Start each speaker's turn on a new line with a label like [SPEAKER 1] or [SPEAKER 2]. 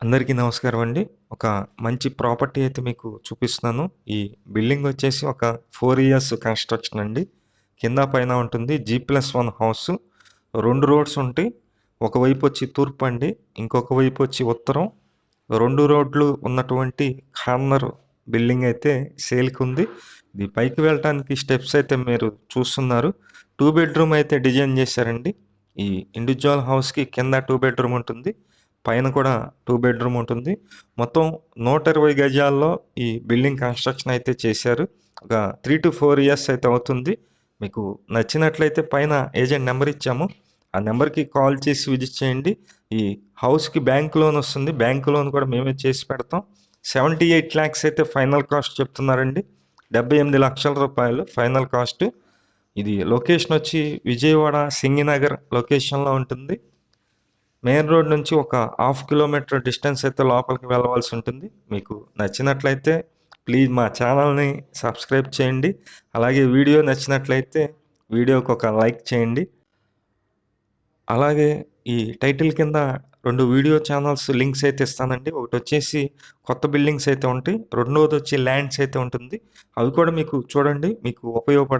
[SPEAKER 1] అందరికీ నమస్కారం అండి. ఒక మంచి ప్రాపర్టీ అయితే మీకు చూపిస్తున్నాను. ఈ బిల్డింగ్ వచ్చేసి ఒక ఫోర్ ఇయర్స్ కన్‌స్ట్రక్షన్ అండి. కింద, పైన ఉంటుంది. జీ ప్లస్ వన్ హౌస్ రెండు రోడ్స్ ఉంటాయి. ఒకవైపు వచ్చి తూర్పు అండి. ఇంకొక వైపు వచ్చి ఉత్తరం. రెండు రోడ్లు ఉన్నటువంటి కార్నర్ బిల్డింగ్ అయితే సేల్‌కి ఉంది. ఇది పైకి వెళ్ళటానికి స్టెప్స్ అయితే మీరు చూస్తున్నారు. టూ బెడ్‌రూమ్ అయితే డిజైన్ చేశారండి. ఈ ఇండివిజువల్ హౌస్‌కి కింద టూ బెడ్‌రూమ్ ఉంటుంది. పైన కూడా టూ బెడ్‌రూమ్ ఉంటుంది. మొత్తం 120 గజాల్లో ఈ బిల్డింగ్ కన్‌స్ట్రక్షన్ అయితే చేశారు. ఒక 3-4 ఇయర్స్ అయితే అవుతుంది. మీకు నచ్చినట్లయితే పైన ఏజెంట్ నెంబర్ ఇచ్చాము. ఆ నెంబర్కి కాల్ చేసి విజిట్ చేయండి. ఈ హౌస్‌కి బ్యాంక్ లోన్ వస్తుంది. బ్యాంక్ లోన్ కూడా మేమే చేసి పెడతాం. సెవెంటీ ఎయిట్ ల్యాక్స్ అయితే ఫైనల్ కాస్ట్ చెప్తున్నారండి. 78 లక్షల రూపాయలు ఫైనల్ కాస్ట్. ఇది లొకేషన్ వచ్చి విజయవాడ సింగినగర్ లొకేషన్‌లో ఉంటుంది. మెయిన్ రోడ్ నుంచి ఒక హాఫ్ కిలోమీటర్ డిస్టెన్స్ అయితే లోపలికి వెళ్ళవలసి ఉంటుంది. మీకు నచ్చినట్లయితే ప్లీజ్ మా ఛానల్‌ని సబ్స్క్రైబ్ చేయండి. అలాగే వీడియో నచ్చినట్లయితే వీడియోకి ఒక లైక్ చేయండి. అలాగే ఈ టైటిల్ కింద రెండు వీడియో ఛానల్స్ లింక్స్ అయితే ఇస్తానండి. ఒకటి వచ్చేసి కొత్త బిల్డింగ్స్ అయితే ఉంటాయి. రెండవది వచ్చి ల్యాండ్స్ అయితే ఉంటుంది. అవి కూడా మీకు చూడండి. మీకు ఉపయోగపడ